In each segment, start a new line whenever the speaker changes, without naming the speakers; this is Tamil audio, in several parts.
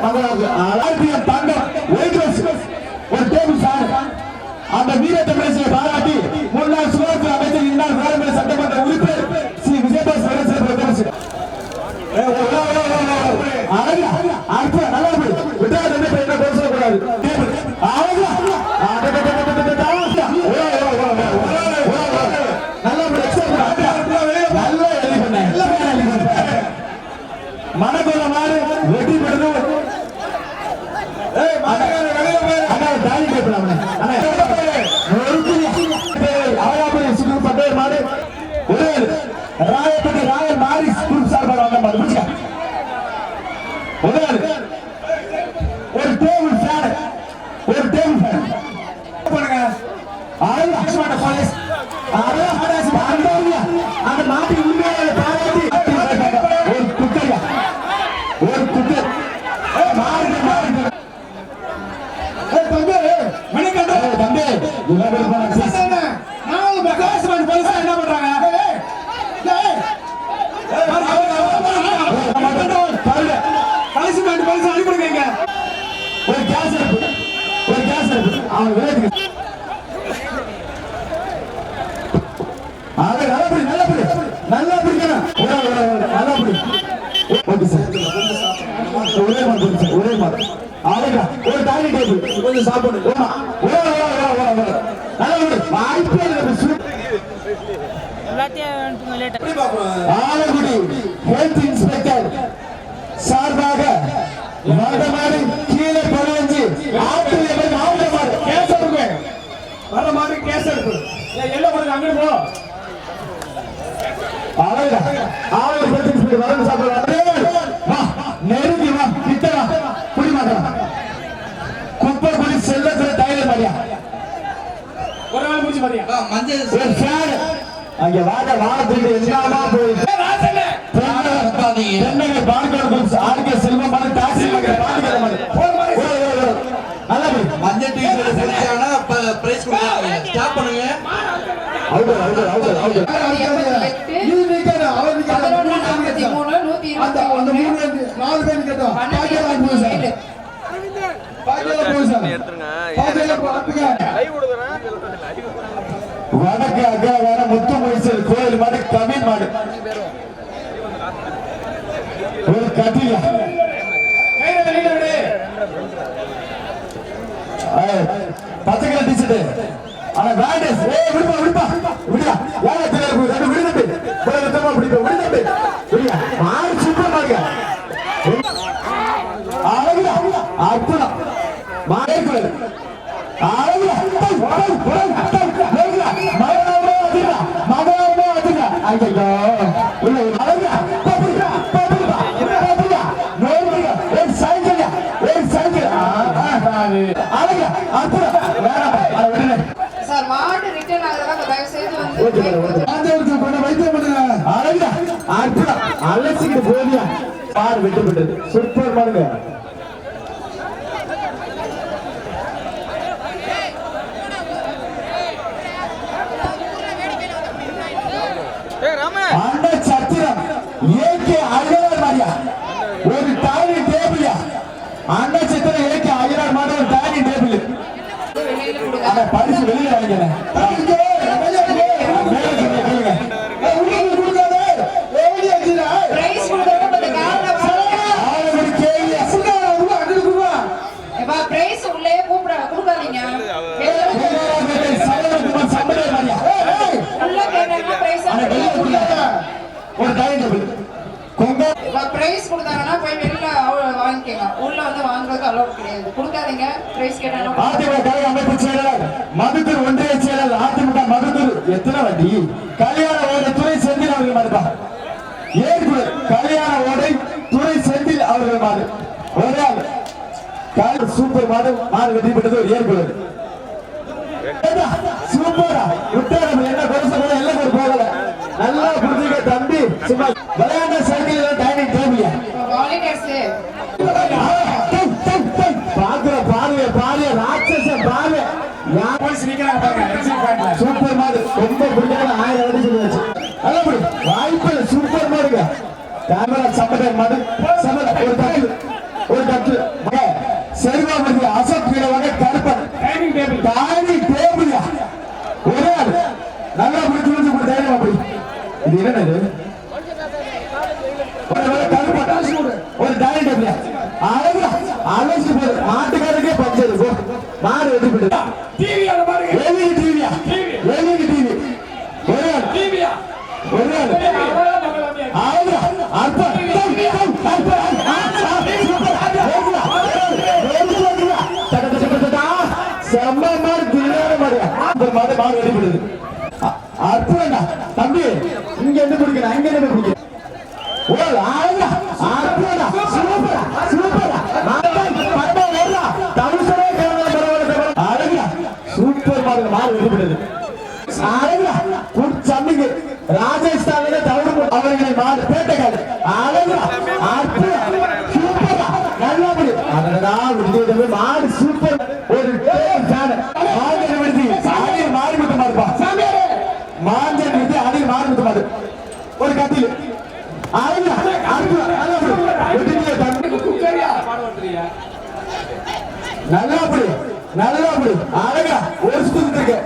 ஆர்பிஎம் தங்கம் ஒரு டேபிள் சார். அந்த வீரத்தை பாராட்டி Radio ஓகே சார் ஒரே மாதிரி சார் ஒரே மாதிரி. அழகா ஒரு டைனிங் டேபிள் கொஞ்சம் சாப்பிடு. ஓமா ஓ ஓ ஓ ஓ நல்லா விடு. வாய்ப்பே இல்லை ஆலங்குடி ஹெல்த் இன்ஸ்பெக்டர் சார்பாக வடமாடு கீழே பதினஞ்சு ஆற்றில் எவர் மாவட்ட மாடு கேஸ் எடுங்க. வர மாதிரி கேஸ் எடுப்பு எல்லாம் பண்ணுங்க அங்கே போ. அழகா ஆலங்குடி இன்ஸ்பெக்டர் வரணும் சாப்பிடுவாங்க வா நெருங்கி வா கிட்ட வா குடி மாட்டா குப்பை குடி செல்லத்துல டைலர் மாதிரியா
ஒரு நாள் முடிச்சு
மஞ்சள்
ஃபேன் அங்க வாட வாரத்துக்கு எல்லாமா தென்னகை பாண்டியன் குரூப்ஸ் ஆர்கே செல்வம் மாதிரி டாக்ஸி மாதிரி. நல்லா போய்
மஞ்சள் செஞ்சாங்கன்னா பிரைஸ் ஸ்டாப் பண்ணுங்க.
அவுட்டர் அந்த அந்த மூணு பேர் நாலு பேர் நிக்கட்டும் பாக்கியெல்லாம் போய் சார். பாக்கியெல்லாம் போய் சார். பாக்கியெல்லாம் பாத்துக்க வடக்கு அக்ரஹார முத்து மைசூர் கோயில் மாடு கவின் மாடு. ஒரு கட்டியா
கையில வெளியில விடு
பச்சைக்கல டீச்சர்ட் ஆனா வேண்டஸ் ஏய் விடுப்பா விடுப்பா விடுடா யாரா தெரியல போய் ரெண்டு விடு தம்பி போய் ரத்தமா பிடிப்பா விடு தம்பி விடுயா மாறு சூப்பர் மாடுங்க அழகுடா அற்புதம் மாறே கூட அழகுடா டேய், டேய், டேய், டேய், டேய்டா. மகனாவே அதிரா, மகனாவே அதிரா. ஐயையோ. உள்ள ஒரு அழகுடா. பாப்புடா, பாப்புடா, பாப்புடா. நோருடா. ஏய், சைக்கிள்யா, ஏய், சைக்கிள். ஆ, ஆ, அழகுடா, அற்புதம். வேணாம், அதை விடுங்க.
சார் மாடு ரிட்டர்ன் ஆகுறதா தயவு செய்து வந்து
ஓகே மேடம், ஓகே. ஆண்டவருக்கு பண்ண வைத்தியம் பண்ணுங்க. அழகுடா, அற்புதம். அலசிக்கிட்டு போதியா பார் விட்டு விட்டது சூப்பர் பாருங்க அண்ட சத்திரம் ஏகே அழகர் மாதிரியா ஒரு டைனிங் டேபிள்யா அண்ட சத்திரம் ஏகே அழகர் மாதிரி ஒரு டைனிங் டேபிள்
வெளியில கொடுங்க
அந்த பரிசு வெளியில வாங்கிக்கிறேன்
பிரைஸ் கொடுக்கறத கொஞ்சம் காரணம் எப்பா பிரைஸ் உள்ளே கூப்பிட கொடுக்காதீங்க வெளியில உள்ள கேட்டீங்கன்னா பிரைஸ்
ஒரு டைனிங் டேபிள்
பிரைஸ் கொடுத்தாங்கன்னா போய் வெளியில வாங்கிக்கங்க உள்ள வந்து வாங்குறதுக்கு அலோட் கிடையாது. கொடுக்காதீங்க. பிரைஸ் கேட்டாங்கன்னா
அதிமுக மதுத்தூர் ஒன்றிய செயலர் அதிமுக மதுத்தூர். எத்தனை வண்டி? கல்யாண ஓடை துறை செந்தில் அவர்கள் மதுப்பா ஏற்குழு கல்யாண ஓடை துறை செந்தில் அவர்கள் மாடு. ஒரே ஆள். கால் சூப்பர் மாடு மாடு வெற்றி பெற்றது ஒரு ஏற்குழு சூப்பரா? விட்டா நம்ம என்ன பெருசா எல்லாம் ஒரு போகல. நல்லா புரிஞ்சுக்க தம்பி. சும்மா விளையாண்ட சமர சமர மது சமர ஒரு தட்டு ஒரு தட்டு. செல்வாபதி அசத் கிழவங்க
டைனிங் டேபிள்
ஒரே ஆள். நல்லா புரிஞ்சு புரிஞ்சு கூட தைரியம் இது என்னது? பஞ்சது பார்த்து பால் வெளிப்படுது. அற்புதம்டா. தம்பி இங்க இருந்து குடிக்கணும் அங்க என்ன குடிக்கணும் ஓ ஆளுடா அற்புதம்டா. சூப்பரா சூப்பரா பாருங்க மாறு வெளிப்படுது. அழகுடா. சம்மிங்க. ராஜஸ்தானில தவறு அவர்களை மாறு பேட்டைக்காடு அழகுடா. அற்புதம். சூப்பரா நல்லா முடியும் மாடு சூப்பர். மாட்டக்கூடாது ஒரு கத்தியில் நல்லா அப்படி நல்லா அப்படி அழகா. ஒரு ஸ்கூல் இருக்கு.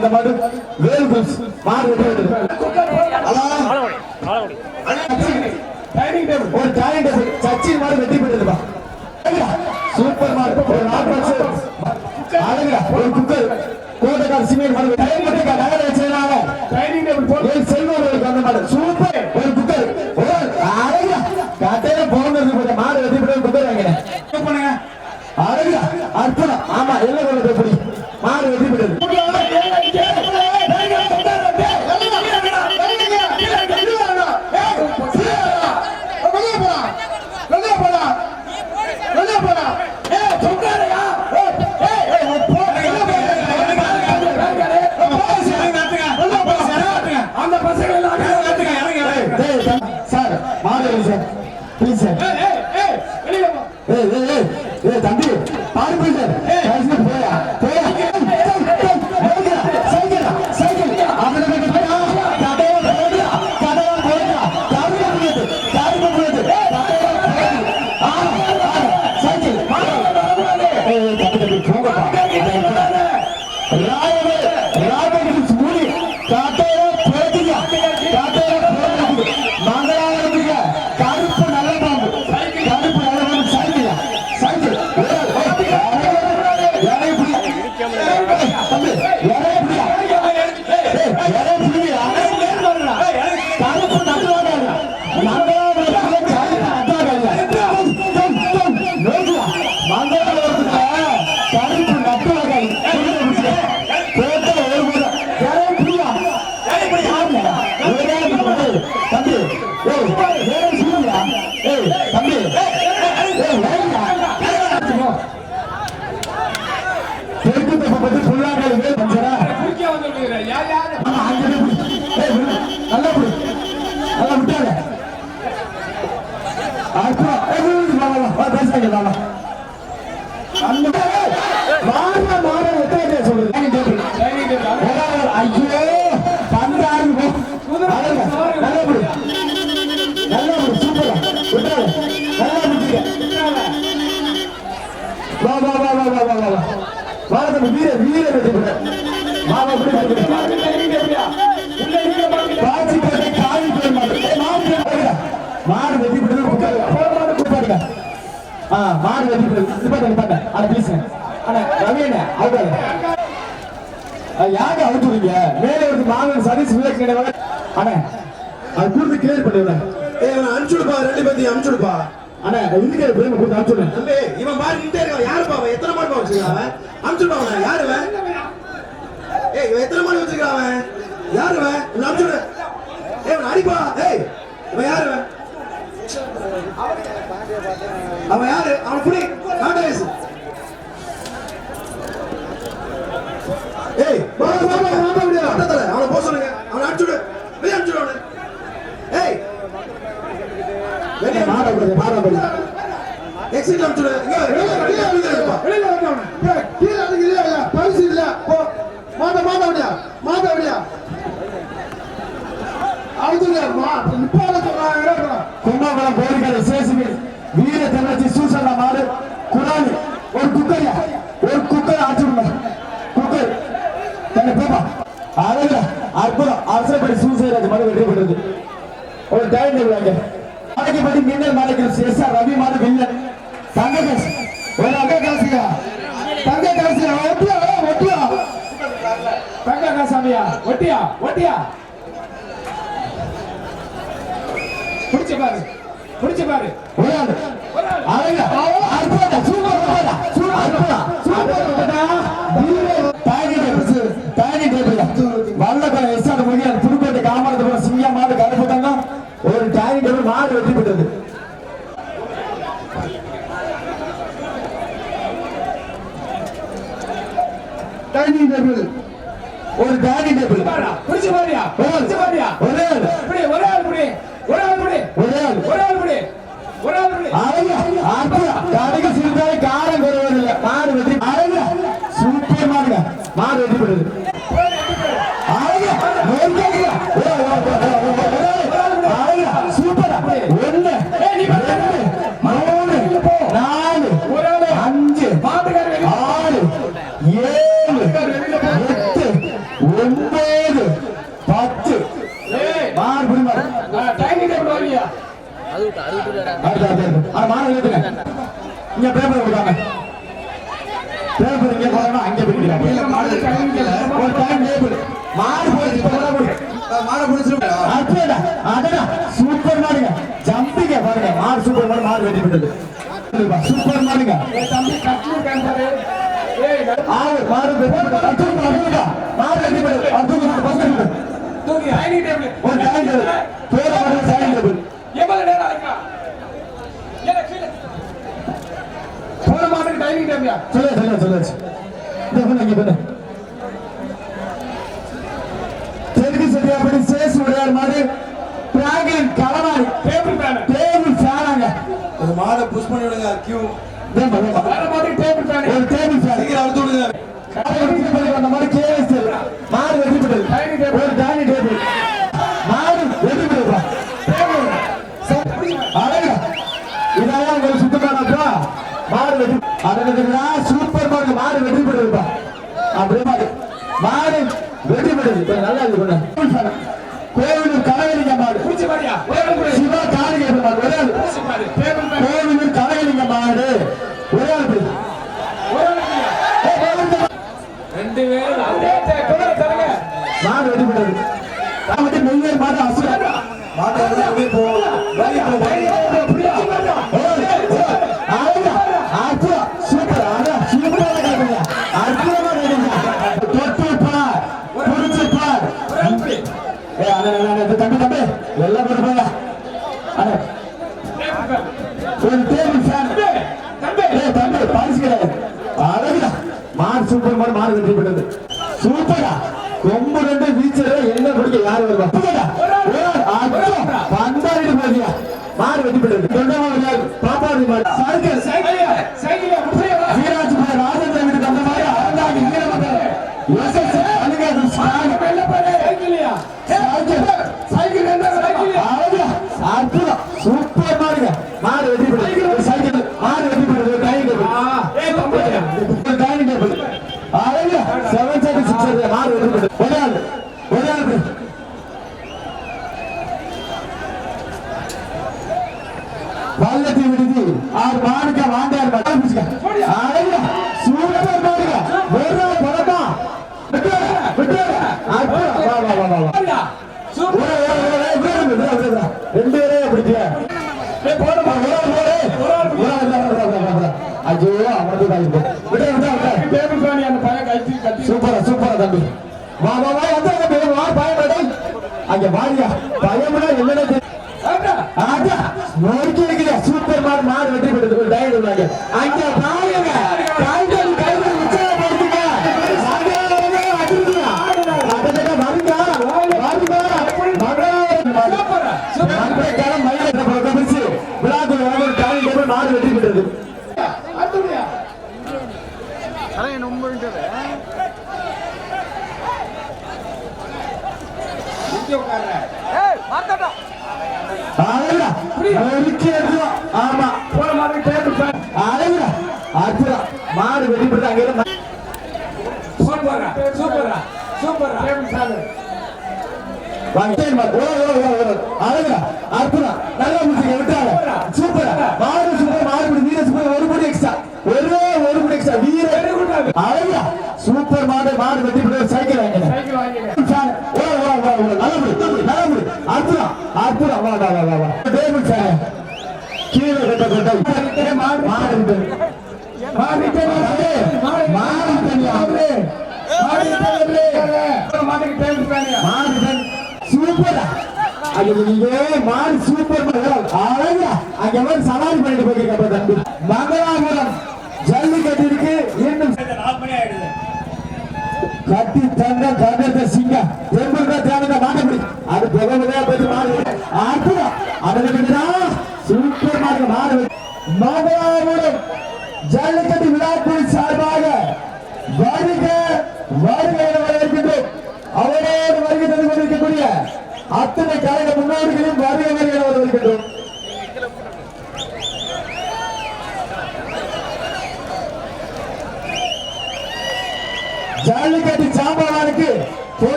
அந்த மாதிரி
வேல் புல்ஸ் மாடு ஒரு
டைனிங் டேபிள்.
சச்சின் மாடு வெற்றி பெற்றதுப்பா சூப்பர் மாடு. ஒரு நாற்பது அழகுடா ஒரு குக்கர். கோட்டக்கார சிமெண்ட் மாடு டைனிங் டேபிள் நகர வச்சதுனால
டைனிங் டேபிள்
செல்வம் அந்த மாடு. சூப்பர். ஒரு குக்கர். அற்புதம். ஆமா எல்லாம் 你怎么 வா, வா. வா, தம்பி, வீர, வீர வெற்றி பெற. வா, மாடு. நிப்பாட்டு. அட, please. அண்ணா, ரவி அண்ணா, யாருங்க out விடுறீங்க? மேலே இருந்து மாமன் சதீஷ் விவேக் நினைவாக. அண்ணா, அது கொடுத்து clear பண்ணிடுறேன்.
ஏய் இவன் அனுப்பிச்சுடுப்பா ரெண்டு பேத்தையும் அனுப்பிச்சுடுப்பா
அண்ணா, இருக்கிற பிரேம கொடுத்து அனுப்பிச்சு விடுறேன்.
தம்பி இவன் பாரு நின்னுட்டே இருக்கான் யாருப்பா அவன் எத்தனை மாடு வச்சிருக்கான் அவன் அனுப்பிச்சுடுப்பா அவனை யாரு அவன் ஏய் இவன் எத்தனை மாடு வச்சிருக்கான் அவன் யாரு அவன் இவனை அனுப்பிச்சுடு ஏய் இவன் அடிப்பா ஏய் இவன் யாரு அவன் அவன் யாரு அவன் புடி காட்ட ஏய் வா வா வா வா விடு அட்டத்தல அவன போ சொல்லுங்க அவனை அடிச்சுடு வெளிய அடிச்சுடு அவனை ஏய் வெளிய
மாட கொடுங்க, மாட கொடுங்க.
எக்ஸிட் அடிச்சுடு இங்க வெளிய வெளிய வெளிய
வெளியில வரணும்
கீழே அதுக்கு இல்லையா இல்ல பரிசு இல்ல போ மாட மாட அப்படியா மாத அப்படியா அவுதுங்க மா நிப்பாட சொல்றாங்க
கும்பகோணம் கோரிக்கை சேசிபி வீர தென்னச்சி சூசன மாடு குரான் ஒரு குக்கர் ஒரு குக்கர் ஆச்சு விடுங்க குக்கர் தன்னை போப்பா அழகு அற்புதம் அரசப்படி சூசைராஜ் மாடு வெற்றி பெற்றது ஒரு டைம் டேபிள் அங்க மாடைக்கப்பட்டி மின்னல் மாடைக்கு எஸ் ஆர் ரவி மாடு வில்லன் தங்க காசு. ஒரு அங்க காசுயா? தங்க காசுயா? ஒட்டியா? ஒட்டியா?
தங்க காசாமியா ஒட்டியா? ஒட்டியா? புடிச்சு பாரு. புடிச்சு பாரு.
ஒரு ஆள். அழகு அற்புதம் சூப்பர் தாயி டேபிள் தாயி டேபிள் வல்லக்கலை எஸ்ஆர் முருகன் புதுக்கோட்டை காமராஜபுரம் சிங்கம் மாடு கருப்பு தங்கம் ஒரு தாயி டேபிள் மாடு வெற்றி பெற்றது டைனிங் டேபிள் டைனிங் டேபிள்
புடிச்சு பாருயா புடிச்சு பாருயா
ஒரே ஆள்
புடி ஒரே ஆள் புடி ஒரே ஆள் புடி
ஒரே ஆள்
ஒரே ஆள் புடி ஒரே ஆள் புடி
அழகு அற்புதம் கடைக்கு சிறிதாய் காரம் குறைவதில்லை மாடு வெற்றி அழகு சூப்பர் மாடுங்க மாடு வெற்றி பெறுது அழகு நோய்க்காதீங்க. ஓ, ஓ, ஓ, ஓ, ஓ, ஓ, ஓ, அழகு சூப்பரா ஒண்ணு ரெண்டு மூணு நாலு அஞ்சு
மாட்டுக்காரர் வெளிய
ஆறு ஏழு எட்டு ஒன்பது பத்து
ஏய்
மாடு பிடிமா
டைனிங் டேபிள் வாங்கியா
அடுத்து, அடுத்து, அடுத்து. ஆ, மாலை ஏத்துங்க. இங்க பேப்பர் கொடுக்காம. பேப்பர் இங்க போடணும் அங்க பிடிக்கிறாங்க ஒரு டைம் டேபிள் மாடு போய் இப்ப கூட கொடு.
மாட புடிச்சிருப்பா
அற்புதம்டா. அடடா, சூப்பர் மாடுங்க. ஜம்பிங்க பாருங்க. மாடு சூப்பர் மாடு மாடு வெட்டி விட்டது சூப்பர் மாடுங்க.
தம்பி கட்லு கேம்பரு ஏய்
ஆறு மாடு. அற்புதம், அற்புதம்டா. மாடு வெட்டி விட்டது பஸ் விட்டது.
தூக்கி டைனிங் டேபிள்
ஒரு டைம் டேபிள் பேர மாடு டைம் டேபிள்
எவ்வளவு நேரம் ஆயிக்கலாம் ஏல கீழே டேபிளா
சொல்லு சொல்லு சொல்லு. இங்க பண்ணு தெற்கு சத்தியாபடி சேசு உடையார் மாதிரி பிராங்கின் களவாடி
டேபிள் ஃபேன்
டேபிள் ஃபேனாங்க
ஒரு மாடை புஷ் பண்ணி விடுங்க கியூ.
வேற மாட்டுக்கு டேபிள் ஃபேன்
ஒரு டேபிள் ஃபேன்
சீக்கிரம் அழுத்து விடுங்க.
வந்த மாதிரி கேஎஸ் மாடு வெற்றி பெற்றது. ஒரு டைனிங் டேபிள் மாடு வெற்றி பெற்றதா அழகா. இதெல்லாம் உங்களுக்கு சுத்தமானப்பா மாடு வெற்றி அடங்குதுங்களா சூப்பர் மாடு மாடு வெற்றி பெற்றதுப்பா அப்படியே மாடு மாடு வெற்றி பெற்றது நல்லா இது பண்ண கோவிலூர் கனகலிங்க மாடு
புடிச்சு பாரியா ஒரே ஆள் புடி
சிவா காளிகை மாடு ஒரே ஆள். கோவிலூர் கனகலிங்க மாடு ஒரே ஆள்
ரெண்டு பேரும்
மாடு வெற்றி பெற்றது வந்து நெய்யர் மாடு அசுரன்.
மாட்டை வந்து வெளியே போ வெளியே போ வெளியே போ.
புடிச்சு பாரியா
ஏய், ஏய், அழகா, அற்புதம், சூப்பர், அழகா, சூப்பரா கேக்குறீங்க. அற்புதமா கேக்குறீங்க. தொட்டு பார், புடிச்சு பார். ஏய், அண்ணே, அண்ணே, அண்ணே, தம்பி, தம்பி, எல்லாம் போட்டு போங்க. அண்ணே,
டேபிள் ஃபேன்
ஒரு டேபிள் ஃபேன்.
தம்பி
ஏய், தம்பி, பரிசு கிடையாது. அழகுடா. மாடு சூப்பர் மாடு மாடு வெற்றி பெற்றது சூப்பரா கொம்பு ரெண்டு வீச்சர் என்ன பிடிக்க யாரு வருவா புரியல? ஒரு ஆள், அச்சோ, பந்தாடிட்டு போதியா மாடு வெட்டி போயிடுது தொண்டமா விளையாடு பாப்பாடி மாடு சைக்கிள்
சைக்கிள் சைக்கிள் முட்டையா
வீராஜ் பாய் ராஜேந்திர வீட்டுக்கு அந்த மாதிரி அறந்தாங்க வீரமந்தர் எஸ்எஸ் அலிகாது ஸ்டாலின்
வெள்ள பாரு சைக்கிளியா
சைக்கிள்
சைக்கிள் என்ன சைக்கிள்
அழகா, அற்புதம் சூப்பர் மாடுங்க மாடு வெட்டி போயிடுது சைக்கிள் மாடு வெட்டி போயிடுது டைனிங் டேபிள்
ஏய் தம்பி
டைனிங் டேபிள் அழகா செவன் தேர்ட்டி சிக்ஸ் மாடு வெட்டி போயிடுது ஒரே ஆள் ஒரே ஆள் பள்ளத்தி விடுதி ஆறு மாடுக்க வாண்டார் அழகா சூப்பர் மாடுங்க ஒரு படமா விட்டு விட்டு அற்புதம் வா வா வா வா வா
பாருடா சூப்பர்
ஓட, ஓட, ஓட, ஓட, விடு, விடு, விடு, விடு, விடு. ரெண்டு பேரே பிடிக்க
ஏய் போடுமா
ஐயோ அவனுக்கு தான் இருக்கு. விடு, விடு, விடு.
டேபிள் ஃபேன் அந்த பையன் கத்தி கத்தி
சூப்பரா சூப்பரா தம்பி வா வா வா வந்து அங்க போய் வா பயப்பட அங்க வாடியா பயம்னா என்னடா தெரியல.
சாப்பிட்டா
இருக்கிற சூப்பர் மார்க் மாடு வெற்றி பெற்றது. ஒரு டயர் ஆமா
போன மாதிரி டேபிள் ஃபேன்
அற்புதம் மாடு வெற்றி பெற்றது
சூப்பரா சூப்பரா சூப்பரா டேபிள் ஃபேன்
அற்புதம். நல்லா முடிச்சீங்க, விட்டாங்க. சூப்பரா. மாடு சூப்பர், மாடு பிடி, சூப்பர், ஒரு கோடி extra. ஒரே ஒரு வீர. அழகா. சூப்பர் மாடு மாடு வெட்டி சைக்கிள் அற்புதம். வா, வா, வா, வா. Table fan. கீழே கட்ட கட்ட மாடு மாடு. மாடு மாடு. மாடு விட்டு, மாடு. விட்டு,
மாட்டுக்கு டேபிள் ஃபேன்
மாடு தான் சூப்பரா அது நீங்க மாடு சூப்பர் அழகா அங்க மாதிரி சவாரி பண்ணிட்டு போயிருக்க தம்பி மங்களாபுரம் ஜல்லிக்கட்டு இருக்கு இன்னும் கட்டி தங்க கண்டத்தை சிங்க தெம்புங்க தேவங்க மாட்டப்படி அது புகழ்ந்தா போய் மாடு அற்புதம் சூப்பர் மாடு மாடு ஜல்லிக்கட்டு விழாக்குழு சார்பாக வருக வருக என வரவேற்கின்றோம். அவரோடு வருகை தந்து கொண்டிருக்கக்கூடிய அத்தனை கழக முன்னோடிகளையும் வருக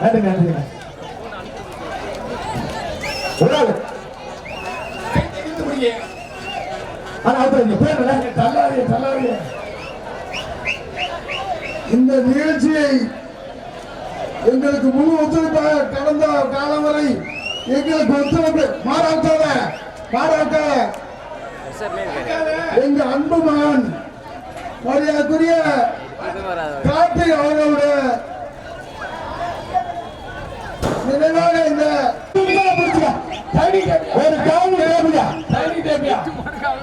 நன்றி நன்றி ஒரு ஆள். ஆனா பேர்
இந்த நிகழ்ச்சியை எங்களுக்கு முழு ஒத்துழைப்பாக கடந்த காலம் வரை எங்களுக்கு ஒத்துழைப்பு. மாறாக்காத மாறாக்காத எங்க அன்பு மகன் மரியாதைக்குரிய கார்த்திக் அவர்களுடைய நினைவாக இந்த
இங்கே பிடிச்சுக்க. ஒரு காவல் தேவையா
டைனிங் டேபிளா
வேலையாளர்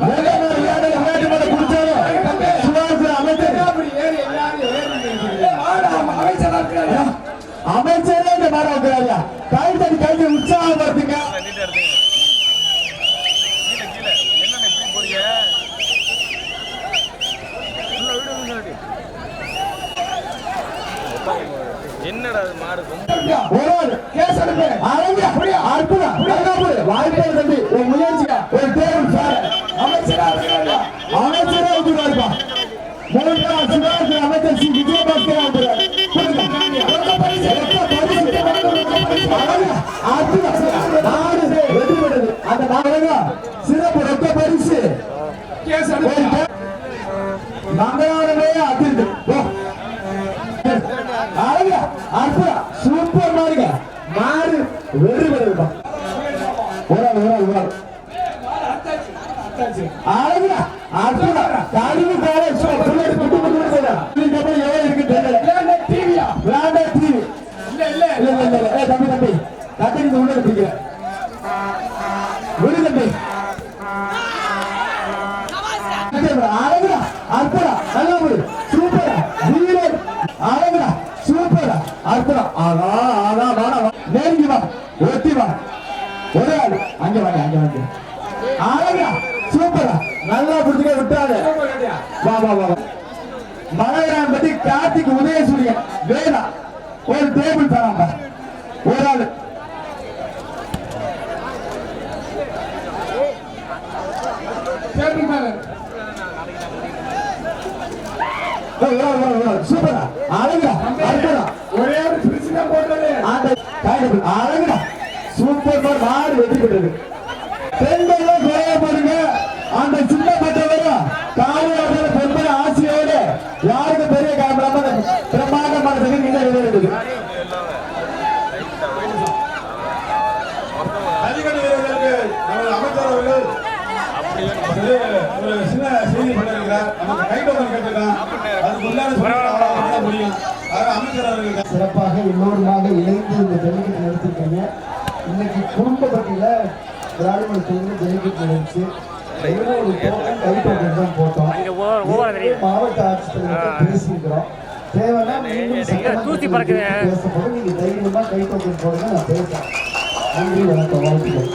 விளையாடல் விளையாட்டு மேல குடிச்சாலும் சுகாதார அமைச்சர்.
அப்படி ஏறி எல்லாரும் ஏறி ஆடா
நாடகம் சிறப்பு ரொக்க பரிசு. மங்களாரமே அதிர்ந்து. அழகா அற்புதம். சூப்பர் மாடுங்க மாடு வெற்றி வா ஒத்தி வா ஒரே ஆளு அங்க வாங்க அங்க வாங்க சூப்பரா நல்லா புடிச்சுக்க விட்டாரு வா வா வா மலையாளம் பத்தி கார்த்திக் உதயசூரியன் வேணா ஒரு டேபிள் தராம ஒரு ஆளு ஓ, ஓ, சூப்பரா அழகா அற்புதம்
ஒரே ஒரு பிரிச்சு தான் போட்டது
காய்கறி அழகுடா. சூப்பர் மார் மாடு வெற்றி பெற்றது பெண்கள் குறைய பாருங்க. அந்த சின்ன பட்டவரும் காவலர்கள் பெண்கள் ஆசையோடு யாருக்கு பெரிய காரணம் பிரமாண்டமான
வீரர்களுக்கு நமது அமைச்சர் அவர்கள் ஒரு சின்ன செய்தி பண்ணிருக்கிறார் அதுக்கு முடியும். அமைச்சர் அவர்கள்
சிறப்பாக எல்லோருமாக இணைந்து இந்த ஜல்லிக்கட்டு நடத்திருக்காங்க. இன்னைக்கு குடும்ப பட்டியல திராவிட தொழில் ஜல்லிக்கட்டு நடந்துச்சு. ஒரு டோக்கன் தான் போட்டோம். மாவட்ட ஆட்சித்தலைவர் பேசியிருக்கிறோம். தேவைன்னா மீண்டும் சட்டமன்ற. பேசப்படும். நீங்க தைரியமா கை டோக்கன் போடுங்க. நான் பேசுறேன். நன்றி வணக்கம். வாழ்த்துக்கள்.